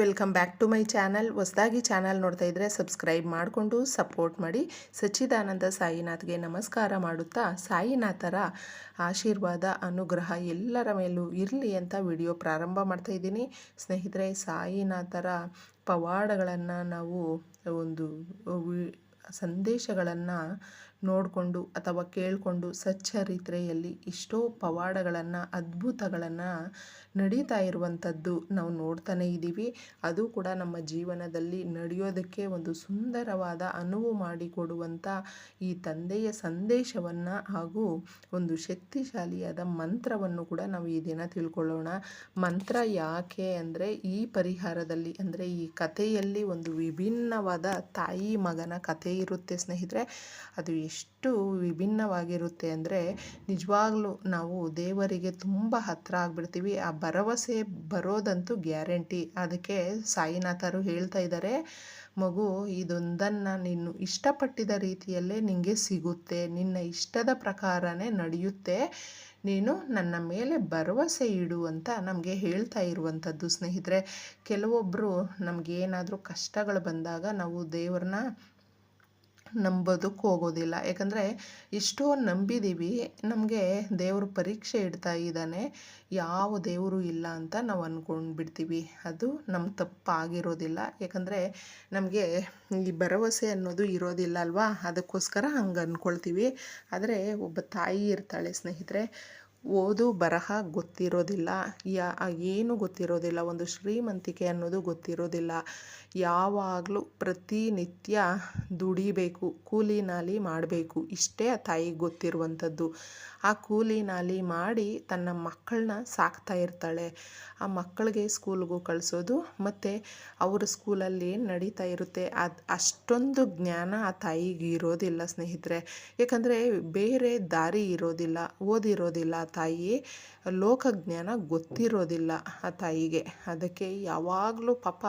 Welcome back to my channel. ಹೊಸದಾಗಿ channel ನೋಡ್ತಾ ಇದ್ದರೆ ಸಬ್ಸ್ಕ್ರೈಬ್ ಮಾಡಿಕೊಂಡು ಸಪೋರ್ಟ್ ಮಾಡಿ. ಸಚ್ಚಿದಾನಂದ ಸಾಯಿನಾಥ್ಗೆ ನಮಸ್ಕಾರ ಮಾಡುತ್ತಾ, ಸಾಯಿನಾಥರ ಆಶೀರ್ವಾದ, ಅನುಗ್ರಹ ಎಲ್ಲರ ಮೇಲೂ ಇರಲಿ ಅಂತ ವಿಡಿಯೋ ಪ್ರಾರಂಭ ಮಾಡ್ತಾ ಇದ್ದೀನಿ. ಸ್ನೇಹಿತರೆ, ಸಾಯಿನಾಥರ ಪವಾಡಗಳನ್ನು ನಾವು ಒಂದು ಸಂದೇಶಗಳನ್ನು ನೋಡಿಕೊಂಡು ಅಥವಾ ಕೇಳಿಕೊಂಡು ಸಚ್ಚರಿತ್ರೆಯಲ್ಲಿ ಎಷ್ಟೋ ಪವಾಡಗಳನ್ನು, ಅದ್ಭುತಗಳನ್ನು ನಡೀತಾ ಇರುವಂಥದ್ದು ನಾವು ನೋಡ್ತಾನೇ ಇದ್ದೀವಿ. ಅದು ಕೂಡ ನಮ್ಮ ಜೀವನದಲ್ಲಿ ನಡೆಯೋದಕ್ಕೆ ಒಂದು ಸುಂದರವಾದ ಅನುವು ಮಾಡಿಕೊಡುವಂಥ ಈ ತಂದೆಯ ಸಂದೇಶವನ್ನು ಹಾಗೂ ಒಂದು ಶಕ್ತಿಶಾಲಿಯಾದ ಮಂತ್ರವನ್ನು ಕೂಡ ನಾವು ಈ ದಿನ ತಿಳ್ಕೊಳ್ಳೋಣ. ಮಂತ್ರ ಯಾಕೆ ಅಂದರೆ ಈ ಪರಿಹಾರದಲ್ಲಿ ಅಂದರೆ ಈ ಕಥೆಯಲ್ಲಿ ಒಂದು ವಿಭಿನ್ನವಾದ ತಾಯಿ ಮಗನ ಕಥೆ ಇರುತ್ತೆ ಸ್ನೇಹಿತರೆ. ಅದು ವಿಭಿನ್ನವಾಗಿರುತ್ತೆ ಅಂದರೆ ನಿಜವಾಗ್ಲೂ ನಾವು ದೇವರಿಗೆ ತುಂಬ ಹತ್ತಿರ ಆಗಿಬಿಡ್ತೀವಿ. ಆ ಭರವಸೆ ಬರೋದಂತೂ ಗ್ಯಾರಂಟಿ. ಅದಕ್ಕೆ ಸಾಯಿನಾಥರು ಹೇಳ್ತಾ ಇದ್ದಾರೆ, ಮಗು, ಇದೊಂದನ್ನು ನೀನು ಇಷ್ಟಪಟ್ಟಿದ ರೀತಿಯಲ್ಲೇ ನಿನಗೆ ಸಿಗುತ್ತೆ. ನಿನ್ನ ಇಷ್ಟದ ಪ್ರಕಾರನೇ ನಡೆಯುತ್ತೆ. ನೀನು ನನ್ನ ಮೇಲೆ ಭರವಸೆ ಇಡು ಅಂತ ನಮಗೆ ಹೇಳ್ತಾ ಇರುವಂಥದ್ದು ಸ್ನೇಹಿತರೆ. ಕೆಲವೊಬ್ಬರು ನಮಗೇನಾದರೂ ಕಷ್ಟಗಳು ಬಂದಾಗ ನಾವು ದೇವ್ರನ್ನ ನಂಬೋದಕ್ಕೆ ಹೋಗೋದಿಲ್ಲ. ಯಾಕಂದರೆ ಎಷ್ಟೋ ನಂಬಿದ್ದೀವಿ ನಮಗೆ ದೇವರು ಪರೀಕ್ಷೆ ಇಡ್ತಾ ಇದ್ದಾನೆ, ಯಾವ ದೇವರು ಇಲ್ಲ ಅಂತ ನಾವು ಅಂದ್ಕೊಂಡು ಬಿಡ್ತೀವಿ ಅದು ನಮ್ಮ ತಪ್ಪಾಗಿರೋದಿಲ್ಲ. ಯಾಕಂದರೆ ನಮಗೆ ಈ ಭರವಸೆ ಅನ್ನೋದು ಇರೋದಿಲ್ಲ ಅಲ್ವಾ? ಅದಕ್ಕೋಸ್ಕರ ಹಂಗೆ ಅಂದ್ಕೊಳ್ತೀವಿ ಆದರೆ ಒಬ್ಬ ತಾಯಿ ಇರ್ತಾಳೆ ಸ್ನೇಹಿತರೆ ಓದು ಬರಹ ಗೊತ್ತಿರೋದಿಲ್ಲ. ಯಾ ಏನು ಗೊತ್ತಿರೋದಿಲ್ಲ. ಒಂದು ಶ್ರೀಮಂತಿಕೆ ಅನ್ನೋದು ಗೊತ್ತಿರೋದಿಲ್ಲ. ಯಾವಾಗಲೂ ಪ್ರತಿನಿತ್ಯ ದುಡಿಬೇಕು, ಕೂಲಿ ನಾಲಿ ಮಾಡಬೇಕು. ಇಷ್ಟೇ ಆ ತಾಯಿಗೆ ಗೊತ್ತಿರುವಂಥದ್ದು. ಆ ಕೂಲಿ ನಾಲಿ ಮಾಡಿ ತನ್ನ ಮಕ್ಕಳನ್ನ ಸಾಕ್ತಾ ಇರ್ತಾಳೆ. ಆ ಮಕ್ಕಳಿಗೆ ಸ್ಕೂಲ್ಗೂ ಕಳಿಸೋದು, ಮತ್ತು ಅವ್ರ ಸ್ಕೂಲಲ್ಲಿ ಏನು ನಡೀತಾ ಇರುತ್ತೆ, ಅದು ಅಷ್ಟೊಂದು ಜ್ಞಾನ ಆ ತಾಯಿಗೆ ಇರೋದಿಲ್ಲ ಸ್ನೇಹಿತರೆ. ಯಾಕಂದರೆ ಬೇರೆ ದಾರಿ ಇರೋದಿಲ್ಲ, ಓದಿರೋದಿಲ್ಲ ತಾಯಿ, ಲೋಕಜ್ಞಾನ ಗೊತ್ತಿರೋದಿಲ್ಲ ಆ ತಾಯಿಗೆ. ಅದಕ್ಕೆ ಯಾವಾಗಲೂ ಪಾಪ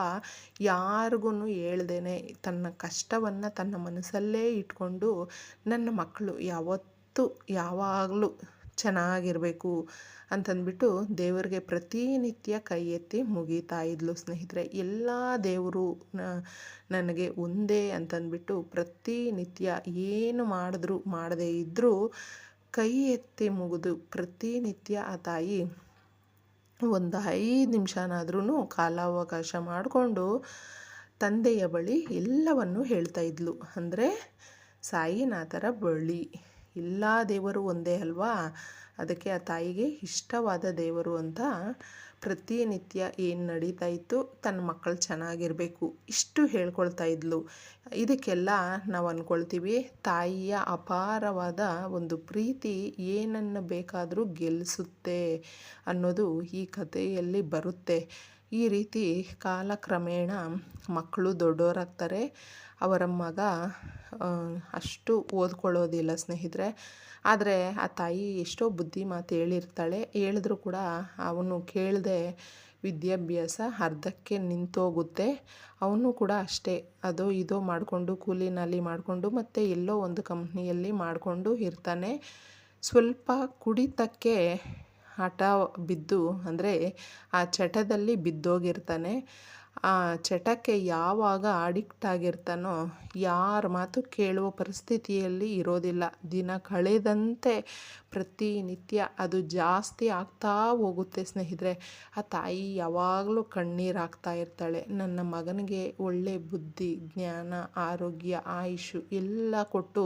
ಯಾರಿಗೂ ಹೇಳ್ದೇನೆ ತನ್ನ ಕಷ್ಟವನ್ನು ತನ್ನ ಮನಸ್ಸಲ್ಲೇ ಇಟ್ಕೊಂಡು ನನ್ನ ಮಕ್ಕಳು ಯಾವತ್ತೂ ಯಾವಾಗಲೂ ಚೆನ್ನಾಗಿರಬೇಕು ಅಂತಂದ್ಬಿಟ್ಟು ದೇವರಿಗೆ ಪ್ರತಿನಿತ್ಯ ಕೈ ಎತ್ತಿ ಮುಗಿತಾ ಇದ್ಲು ಸ್ನೇಹಿತರೆ. ಎಲ್ಲ ದೇವರು ನನಗೆ ಒಂದೇ ಅಂತಂದ್ಬಿಟ್ಟು ಪ್ರತಿನಿತ್ಯ ಏನು ಮಾಡಿದ್ರು, ಮಾಡದೇ ಇದ್ದರೂ ಕೈ ಎತ್ತಿ ಮುಗಿದು ಪ್ರತಿನಿತ್ಯ ಆ ತಾಯಿ ಒಂದು ಐದು ನಿಮಿಷನಾದ್ರೂ ಕಾಲಾವಕಾಶ ಮಾಡಿಕೊಂಡು ತಂದೆಯ ಬಳಿ ಎಲ್ಲವನ್ನು ಹೇಳ್ತಾ ಇದ್ಲು. ಅಂದರೆ ಸಾಯಿನಾಥರ ಬಳಿ. ಎಲ್ಲ ದೇವರು ಒಂದೇ ಅಲ್ವಾ? ಅದಕ್ಕೆ ಆ ತಾಯಿಗೆ ಇಷ್ಟವಾದ ದೇವರು ಅಂತ ಪ್ರತಿನಿತ್ಯ ಏನು ನಡೀತಾ ಇತ್ತು? ತನ್ನ ಮಕ್ಕಳು ಚೆನ್ನಾಗಿರಬೇಕು. ಇಷ್ಟು ಹೇಳ್ಕೊಳ್ತಾ ಇದ್ಲು. ಇದಕ್ಕೆಲ್ಲ ನಾವು ಅಂದ್ಕೊಳ್ತೀವಿ ತಾಯಿಯ ಅಪಾರವಾದ ಒಂದು ಪ್ರೀತಿ ಏನನ್ನು ಬೇಕಾದರೂ ಗೆಲ್ಲಿಸುತ್ತೆ ಅನ್ನೋದು ಈ ಕಥೆಯಲ್ಲಿ ಬರುತ್ತೆ. ಈ ರೀತಿ ಕಾಲಕ್ರಮೇಣ ಮಕ್ಕಳು ದೊಡ್ಡವರಾಗ್ತಾರೆ ಅವರ ಮಗ ಅಷ್ಟು ಓದ್ಕೊಳ್ಳೋದಿಲ್ಲ ಸ್ನೇಹಿತರೆ. ಆದರೆ ಆ ತಾಯಿ ಎಷ್ಟೋ ಬುದ್ಧಿ ಮಾತು ಹೇಳಿರ್ತಾಳೆ. ಹೇಳಿದ್ರೂ ಕೂಡ ಅವನು ಕೇಳದೆ ವಿದ್ಯಾಭ್ಯಾಸ ಅರ್ಧಕ್ಕೆ ನಿಂತೋಗುತ್ತೆ. ಅವನು ಕೂಡ ಅಷ್ಟೇ. ಅದು ಇದೋ ಮಾಡಿಕೊಂಡು ಕೂಲಿನಲ್ಲಿ ನಾಲಿ ಮಾಡಿಕೊಂಡು ಮತ್ತು ಎಲ್ಲೋ ಒಂದು ಕಂಪ್ನಿಯಲ್ಲಿ ಮಾಡಿಕೊಂಡು ಇರ್ತಾನೆ. ಸ್ವಲ್ಪ ಕುಡಿತಕ್ಕೆ ಹಠ ಬಿದ್ದು, ಅಂದರೆ ಆ ಚಟದಲ್ಲಿ ಬಿದ್ದೋಗಿರ್ತಾನೆ. ಆ ಚಟಕ್ಕೆ ಯಾವಾಗ ಅಡಿಕ್ಟ್ ಆಗಿರ್ತಾನೋ, ಯಾರ ಮಾತು ಕೇಳುವ ಪರಿಸ್ಥಿತಿಯಲ್ಲಿ ಇರೋದಿಲ್ಲ. ದಿನ ಕಳೆದಂತೆ ಪ್ರತಿನಿತ್ಯ ಅದು ಜಾಸ್ತಿ ಆಗ್ತಾ ಹೋಗುತ್ತೆ ಸ್ನೇಹಿತರೆ. ಆ ತಾಯಿ ಯಾವಾಗಲೂ ಕಣ್ಣೀರು ಹಾಕ್ತಾ ಇರ್ತಾಳೆ. ನನ್ನ ಮಗನಿಗೆ ಒಳ್ಳೆ ಬುದ್ಧಿ, ಜ್ಞಾನ, ಆರೋಗ್ಯ, ಆಯುಷು ಎಲ್ಲ ಕೊಟ್ಟು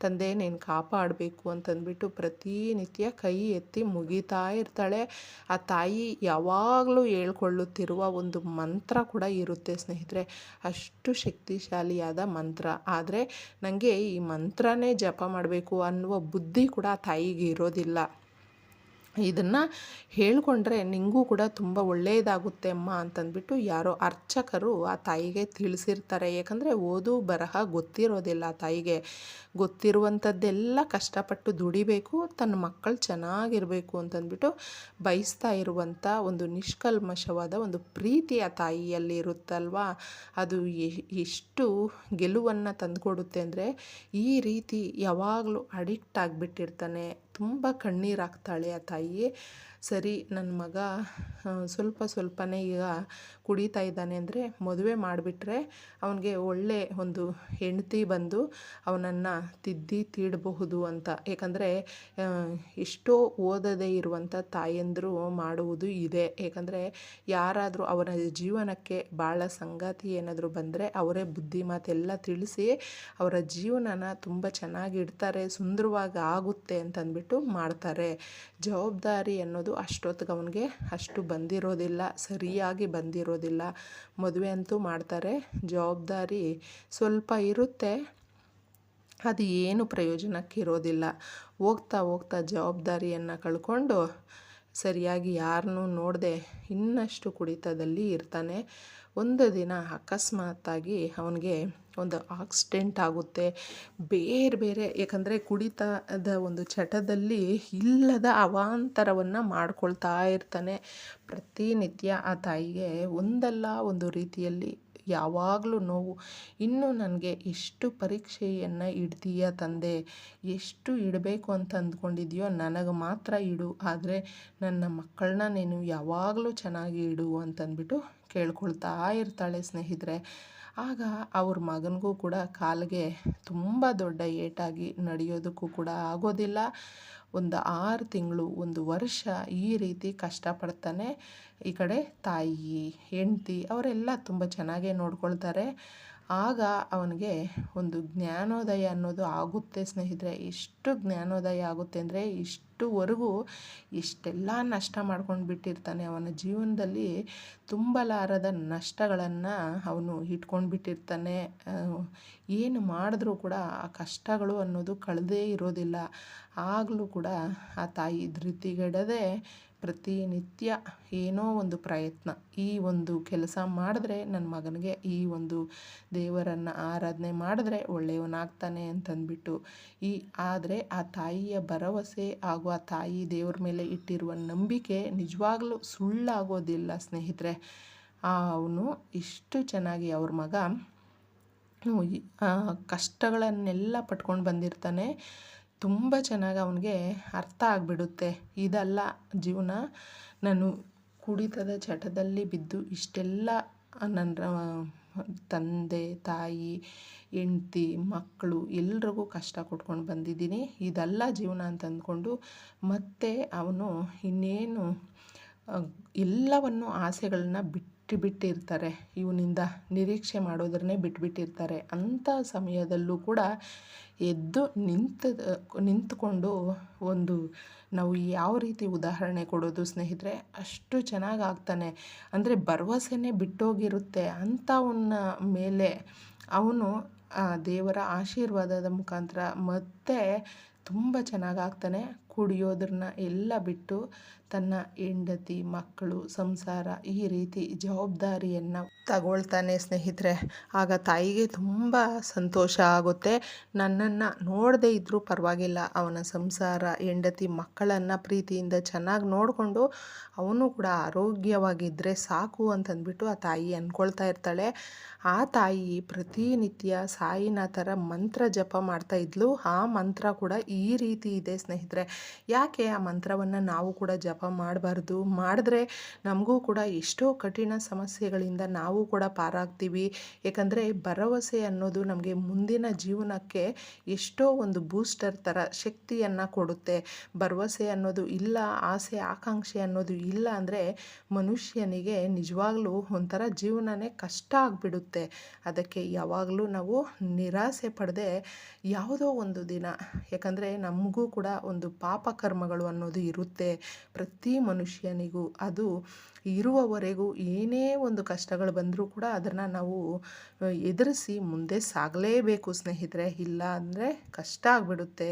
ತಂದೆ ನೀನು ಕಾಪಾಡಬೇಕು ಅಂತಂದ್ಬಿಟ್ಟು ಪ್ರತಿನಿತ್ಯ ಕೈ ಎತ್ತಿ ಮುಗಿತಾ ಇರ್ತಾಳೆ. ಆ ತಾಯಿ ಯಾವಾಗಲೂ ಹೇಳ್ಕೊಳ್ಳುತ್ತಿರುವ ಒಂದು ಮಂತ್ರ ಕೂಡ ಇರುತ್ತೆ ಸ್ನೇಹಿತರೆ. ಅಷ್ಟು ಶಕ್ತಿಶಾಲಿಯಾದ ಮಂತ್ರ. ಆದರೆ ನನಗೆ ಈ ಮಂತ್ರನೇ ಜಪ ಮಾಡಬೇಕು ಅನ್ನುವ ಬುದ್ಧಿ ಕೂಡ ತಾಯಿಗೆ ಇರೋದಿಲ್ಲ. ಇದನ್ನು ಹೇಳಿಕೊಂಡ್ರೆ ನಿಂಗೂ ಕೂಡ ತುಂಬ ಒಳ್ಳೆಯದಾಗುತ್ತೆ ಅಮ್ಮ ಅಂತಂದ್ಬಿಟ್ಟು ಯಾರೋ ಅರ್ಚಕರು ಆ ತಾಯಿಗೆ ತಿಳಿಸಿರ್ತಾರೆ. ಯಾಕಂದರೆ ಓದು, ಬರಹ ಗೊತ್ತಿರೋದಿಲ್ಲ ಆ ತಾಯಿಗೆ. ಗೊತ್ತಿರುವಂಥದ್ದೆಲ್ಲ ಕಷ್ಟಪಟ್ಟು ದುಡಿಬೇಕು, ತನ್ನ ಮಕ್ಕಳು ಚೆನ್ನಾಗಿರಬೇಕು ಅಂತಂದ್ಬಿಟ್ಟು ಬಯಸ್ತಾ ಇರುವಂಥ ಒಂದು ನಿಷ್ಕಲ್ಮಶವಾದ ಒಂದು ಪ್ರೀತಿ ಆ ತಾಯಿಯಲ್ಲಿ ಇರುತ್ತಲ್ವಾ? ಅದು ಎಷ್ಟು ಗೆಲುವನ್ನು ತಂದುಕೊಡುತ್ತೆ ಅಂದರೆ ಈ ರೀತಿ ಯಾವಾಗಲೂ ಅಡಿಕ್ಟ್ ಆಗಿಬಿಟ್ಟಿರ್ತಾನೆ. ತುಂಬ ಕಣ್ಣೀರಾಗ್ತಾಳೆ ಆ ತಾಯಿ. ಸರಿ ನನ್ನ ಮಗ ಸ್ವಲ್ಪ ಸ್ವಲ್ಪನೇ ಈಗ ಕುಡಿತಾ ಇದ್ದಾನೆ ಅಂದರೆ ಮದುವೆ ಮಾಡಿಬಿಟ್ರೆ ಅವನಿಗೆ ಒಳ್ಳೆ ಒಂದು ಹೆಂಡತಿ ಬಂದು ಅವನನ್ನು ತಿದ್ದಿ ತೀಡಬಹುದು ಅಂತ. ಏಕೆಂದರೆ ಎಷ್ಟೋ ಓದದೇ ಇರುವಂಥ ತಾಯಂದರು ಮಾಡುವುದು ಇದೆ. ಏಕೆಂದರೆ, ಯಾರಾದರೂ ಅವರ ಜೀವನಕ್ಕೆ ಭಾಳ ಸಂಗಾತಿ ಏನಾದರೂ ಬಂದರೆ ಅವರೇ ಬುದ್ಧಿ ಮಾತೆಲ್ಲ ತಿಳಿಸಿ ಅವರ ಜೀವನನ ತುಂಬ ಚೆನ್ನಾಗಿ ಇಡ್ತಾರೆ, ಸುಂದರವಾಗಿ ಆಗುತ್ತೆ ಅಂತಂದ್ಬಿಟ್ಟು ಮಾಡ್ತಾರೆ. ಜವಾಬ್ದಾರಿ ಅನ್ನೋದು ಅಷ್ಟೊತ್ತಿಗೆ ಅವನಿಗೆ ಅಷ್ಟು ಬಂದಿರೋದಿಲ್ಲ, ಸರಿಯಾಗಿ ಬಂದಿರೋದಿಲ್ಲ. ಮದುವೆ ಅಂತೂ ಮಾಡ್ತಾರೆ, ಜವಾಬ್ದಾರಿ ಸ್ವಲ್ಪ ಇರುತ್ತೆ. ಅದು ಏನು ಪ್ರಯೋಜನಕ್ಕಿರೋದಿಲ್ಲ. ಹೋಗ್ತಾ ಹೋಗ್ತಾ ಜವಾಬ್ದಾರಿಯನ್ನು ಕಳ್ಕೊಂಡು ಸರಿಯಾಗಿ ಯಾರನ್ನೂ ನೋಡದೆ ಇನ್ನಷ್ಟು ಕುಡಿತದಲ್ಲಿ ಇರ್ತಾನೆ. ಒಂದು ದಿನ ಅಕಸ್ಮಾತ್ತಾಗಿ ಅವನಿಗೆ ಒಂದು ಆಕ್ಸಿಡೆಂಟ್ ಆಗುತ್ತೆ. ಬೇರೆ ಬೇರೆ, ಏಕೆಂದರೆ ಕುಡಿತದ ಒಂದು ಚಟದಲ್ಲಿ ಇಲ್ಲದ ಅವಾಂತರವನ್ನು ಮಾಡ್ಕೊಳ್ತಾ ಇರ್ತಾನೆ ಪ್ರತಿನಿತ್ಯ ಆ ತಾಯಿಗೆ. ಒಂದಲ್ಲ ಒಂದು ರೀತಿಯಲ್ಲಿ ಯಾವಾಗಲೂ ನೋವು. ಇನ್ನು ನನಗೆ ಎಷ್ಟು ಪರೀಕ್ಷೆಯನ್ನು ಇಡ್ತೀಯ ತಂದೆ? ಎಷ್ಟು ಇಡಬೇಕು ಅಂತ ಅಂದ್ಕೊಂಡಿದ್ಯೋ ನನಗೆ ಮಾತ್ರ ಇಡು. ಆದರೆ ನನ್ನ ಮಕ್ಕಳನ್ನ ನೀನು ಯಾವಾಗಲೂ ಚೆನ್ನಾಗಿ ಇಡು ಅಂತಂದ್ಬಿಟ್ಟು ಕೇಳ್ಕೊಳ್ತಾ ಇರ್ತಾಳೆ ಸ್ನೇಹಿತರೆ. ಆಗ ಅವ್ರ ಮಗನಿಗೂ ಕೂಡ ಕಾಲಿಗೆ ತುಂಬ ದೊಡ್ಡ ಏಟಾಗಿ ನಡೆಯೋದಕ್ಕೂ ಕೂಡ ಆಗೋದಿಲ್ಲ. ಒಂದು ಆರು ತಿಂಗಳು, ಒಂದು ವರ್ಷ ಈ ರೀತಿ ಕಷ್ಟಪಡ್ತಾನೆ ಈ ಕಡೆ ತಾಯಿ, ಹೆಂಡ್ತಿ ಅವರೆಲ್ಲ ತುಂಬ ಚೆನ್ನಾಗೇ ನೋಡ್ಕೊಳ್ತಾರೆ. ಆಗ ಅವನಿಗೆ ಒಂದು ಜ್ಞಾನೋದಯ ಅನ್ನೋದು ಆಗುತ್ತೆ ಸ್ನೇಹಿತರೆ. ಎಷ್ಟು ಜ್ಞಾನೋದಯ ಆಗುತ್ತೆ ಅಂದರೆ ಇಷ್ಟುವರೆಗೂ ಇಷ್ಟೆಲ್ಲ ನಷ್ಟ ಮಾಡ್ಕೊಂಡು ಬಿಟ್ಟಿರ್ತಾನೆ. ಅವನ ಜೀವನದಲ್ಲಿ ತುಂಬಲಾರದ ನಷ್ಟಗಳನ್ನು ಅವನು ಇಟ್ಕೊಂಡು ಬಿಟ್ಟಿರ್ತಾನೆ. ಏನು ಮಾಡಿದ್ರೂ ಕೂಡ ಆ ಕಷ್ಟಗಳು ಅನ್ನೋದು ಕಳೆದೇ ಇರೋದಿಲ್ಲ. ಆಗಲೂ ಕೂಡ ಆ ತಾಯಿ ಧೃತಿಗೆಡದೆ ಪ್ರತಿನಿತ್ಯ ಏನೋ ಒಂದು ಪ್ರಯತ್ನ. ಈ ಒಂದು ಕೆಲಸ ಮಾಡಿದ್ರೆ ನನ್ನ ಮಗನಿಗೆ ಈ ಒಂದು ದೇವರನ್ನು ಆರಾಧನೆ ಮಾಡಿದ್ರೆ ಒಳ್ಳೆಯವನಾಗ್ತಾನೆ ಅಂತಂದ್ಬಿಟ್ಟು. ಈ ಆದರೆ ಆ ತಾಯಿಯ ಭರವಸೆ ಹಾಗೂ ಆ ತಾಯಿ ದೇವರ ಮೇಲೆ ಇಟ್ಟಿರುವ ನಂಬಿಕೆ ನಿಜವಾಗ್ಲೂ ಸುಳ್ಳಾಗೋದಿಲ್ಲ ಸ್ನೇಹಿತರೆ. ಅವನು ಇಷ್ಟು ಚೆನ್ನಾಗಿ ಅವ್ರ ಮಗ ಕಷ್ಟಗಳನ್ನೆಲ್ಲ ಪಟ್ಕೊಂಡು ಬಂದಿರ್ತಾನೆ. ತುಂಬ ಚೆನ್ನಾಗಿ ಅವನಿಗೆ ಅರ್ಥ ಆಗಿಬಿಡುತ್ತೆ. ಇದಲ್ಲ ಜೀವನ. ನಾನು ಕುಡಿತದ ಚಟದಲ್ಲಿ ಬಿದ್ದು ಇಷ್ಟೆಲ್ಲ ನನ್ನ ತಂದೆ, ತಾಯಿ, ಹೆಂಡ್ತಿ, ಮಕ್ಕಳು ಎಲ್ರಿಗೂ ಕಷ್ಟ ಕೊಟ್ಕೊಂಡು ಬಂದಿದ್ದೀನಿ. ಇದಲ್ಲ ಜೀವನ ಅಂತ ಅಂದ್ಕೊಂಡು ಮತ್ತೆ ಅವನು ಇನ್ನೇನು ಎಲ್ಲವನ್ನು ಆಸೆಗಳನ್ನ ಬಿಟ್ಟು ಬಿಟ್ಟಿರ್ತಾರೆ. ಇವನಿಂದ ನಿರೀಕ್ಷೆ ಮಾಡೋದ್ರನ್ನೇ ಬಿಟ್ಬಿಟ್ಟಿರ್ತಾರೆ ಅಂಥ ಸಮಯದಲ್ಲೂ ಕೂಡ ಎದ್ದು ನಿಂತ, ನಿಂತುಕೊಂಡು ಒಂದು ನಾವು ಯಾವ ರೀತಿ ಉದಾಹರಣೆ ಕೊಡೋದು ಸ್ನೇಹಿತರೆ, ಅಷ್ಟು ಚೆನ್ನಾಗಿ ಆಗ್ತಾನೆ. ಅಂದರೆ ಭರವಸೆನೇ ಬಿಟ್ಟೋಗಿರುತ್ತೆ. ಅಂಥವನ್ನ ಮೇಲೆ ಅವನು ದೇವರ ಆಶೀರ್ವಾದದ ಮುಖಾಂತರ ಮತ್ತೆ ತುಂಬ ಚೆನ್ನಾಗಿ ಆಗ್ತಾನೆ. ಕುಡಿಯೋದನ್ನ ಎಲ್ಲ ಬಿಟ್ಟು ತನ್ನ ಹೆಂಡತಿ, ಮಕ್ಕಳು, ಸಂಸಾರ ಈ ರೀತಿ ಜವಾಬ್ದಾರಿಯನ್ನು ತಗೊಳ್ತಾನೆ ಸ್ನೇಹಿತರೆ. ಆಗ ತಾಯಿಗೆ ತುಂಬ ಸಂತೋಷ ಆಗುತ್ತೆ. ನನ್ನನ್ನು ನೋಡದೇ ಇದ್ದರೂ ಪರವಾಗಿಲ್ಲ. ಅವನ ಸಂಸಾರ, ಹೆಂಡತಿ, ಮಕ್ಕಳನ್ನು ಪ್ರೀತಿಯಿಂದ ಚೆನ್ನಾಗಿ ನೋಡಿಕೊಂಡು ಅವನು ಕೂಡ ಆರೋಗ್ಯವಾಗಿದ್ದರೆ ಸಾಕು ಅಂತಂದ್ಬಿಟ್ಟು ಆ ತಾಯಿ ಅಂದ್ಕೊಳ್ತಾ ಇರ್ತಾಳೆ. ಆ ತಾಯಿ ಪ್ರತಿನಿತ್ಯ ಸಾಯಿನಾಥರ ಮಂತ್ರ ಜಪ ಮಾಡ್ತಾ ಇದ್ಲು. ಆ ಮಂತ್ರ ಕೂಡ ಈ ರೀತಿ ಇದೆ ಸ್ನೇಹಿತರೆ. ಯಾಕೆ ಆ ಮಂತ್ರವನ್ನು ನಾವು ಕೂಡ ಜಪ ಮಾಡಬಾರ್ದು? ಮಾಡಿದ್ರೆ ನಮಗೂ ಕೂಡ ಎಷ್ಟೋ ಕಠಿಣ ಸಮಸ್ಯೆಗಳಿಂದ ನಾವು ಕೂಡ ಪಾರಾಗ್ತೀವಿ. ಏಕೆಂದರೆ ಭರವಸೆ ಅನ್ನೋದು ನಮಗೆ ಮುಂದಿನ ಜೀವನಕ್ಕೆ ಎಷ್ಟೋ ಒಂದು ಬೂಸ್ಟರ್ ಥರ ಶಕ್ತಿಯನ್ನು ಕೊಡುತ್ತೆ. ಭರವಸೆ ಅನ್ನೋದು ಇಲ್ಲ, ಆಸೆ, ಆಕಾಂಕ್ಷೆ ಅನ್ನೋದು ಇಲ್ಲ ಅಂದರೆ ಮನುಷ್ಯನಿಗೆ ನಿಜವಾಗ್ಲೂ ಒಂಥರ ಜೀವನನೇ ಕಷ್ಟ ಆಗಿಬಿಡುತ್ತೆ. ಅದಕ್ಕೆ ಯಾವಾಗಲೂ ನಾವು ನಿರಾಸೆ ಪಡೆದೇ ಯಾವುದೋ ಒಂದು ದಿನ ಯಾಕಂದರೆ ನಮಗೂ ಕೂಡ ಒಂದು ಪಾಪ ಕರ್ಮಗಳು ಅನ್ನೋದು ಇರುತ್ತೆ. ಪ್ರತಿ ಮನುಷ್ಯನಿಗೂ ಅದು ಇರುವವರೆಗೂ ಏನೇ ಒಂದು ಕಷ್ಟಗಳು ಬಂದರೂ ಕೂಡ ಅದನ್ನು ನಾವು ಎದುರಿಸಿ ಮುಂದೆ ಸಾಗಲೇಬೇಕು ಸ್ನೇಹಿತರೆ. ಇಲ್ಲ ಅಂದರೆ ಕಷ್ಟ ಆಗಿಬಿಡುತ್ತೆ.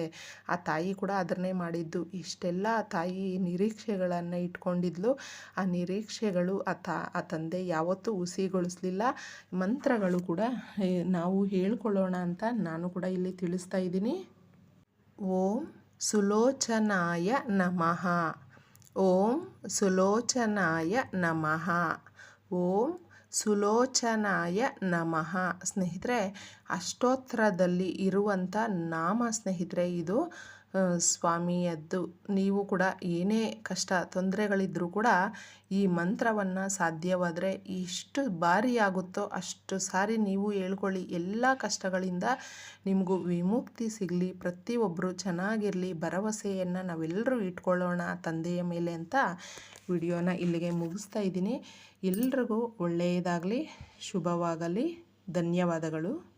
ಆ ತಾಯಿ ಕೂಡ ಅದನ್ನೇ ಮಾಡಿದ್ದು. ಇಷ್ಟೆಲ್ಲ ತಾಯಿ ನಿರೀಕ್ಷೆಗಳನ್ನು ಇಟ್ಕೊಂಡಿದ್ಲು. ಆ ನಿರೀಕ್ಷೆಗಳು, ಆ ತಾ, ಆ ತಂದೆ ಯಾವತ್ತೂ ಹುಸಿಗೊಳಿಸ್ಲಿಲ್ಲ. ಮಂತ್ರಗಳು ಕೂಡ ನಾವು ಹೇಳ್ಕೊಳ್ಳೋಣ ಅಂತ ನಾನು ಕೂಡ ಇಲ್ಲಿ ತಿಳಿಸ್ತಾ ಇದ್ದೀನಿ. ಓಂ ಸುಲೋಚನಾಯ ನಮಃ. ಓಂ ಸುಲೋಚನಾಯ ನಮಃ. ಓಂ ಸುಲೋಚನಾಯ ನಮಃ. ಸ್ನೇಹಿತರೆ ಅಷ್ಟೋತ್ತರದಲ್ಲಿ ಇರುವಂಥ ನಾಮ ಸ್ನೇಹಿತರೆ ಇದು ಸ್ವಾಮಿಯದ್ದು ನೀವು ಕೂಡ ಏನೇ ಕಷ್ಟ ತೊಂದರೆಗಳಿದ್ದರೂ ಕೂಡ ಈ ಮಂತ್ರವನ್ನು ಸಾಧ್ಯವಾದರೆ ಎಷ್ಟು ಬಾರಿ ಆಗುತ್ತೋ ಅಷ್ಟು ಸಾರಿ ನೀವು ಹೇಳ್ಕೊಳ್ಳಿ ಎಲ್ಲ ಕಷ್ಟಗಳಿಂದ ನಿಮಗೂ ವಿಮುಕ್ತಿ ಸಿಗಲಿ ಪ್ರತಿಯೊಬ್ಬರು ಚೆನ್ನಾಗಿರಲಿ, ಭರವಸೆಯನ್ನು ನಾವೆಲ್ಲರೂ ಇಟ್ಕೊಳ್ಳೋಣ ತಂದೆಯ ಮೇಲೆ ಅಂತ ವಿಡಿಯೋನ ಇಲ್ಲಿಗೆ ಮುಗಿಸ್ತಾ ಇದ್ದೀನಿ. ಎಲ್ರಿಗೂ ಒಳ್ಳೆಯದಾಗಲಿ, ಶುಭವಾಗಲಿ. ಧನ್ಯವಾದಗಳು.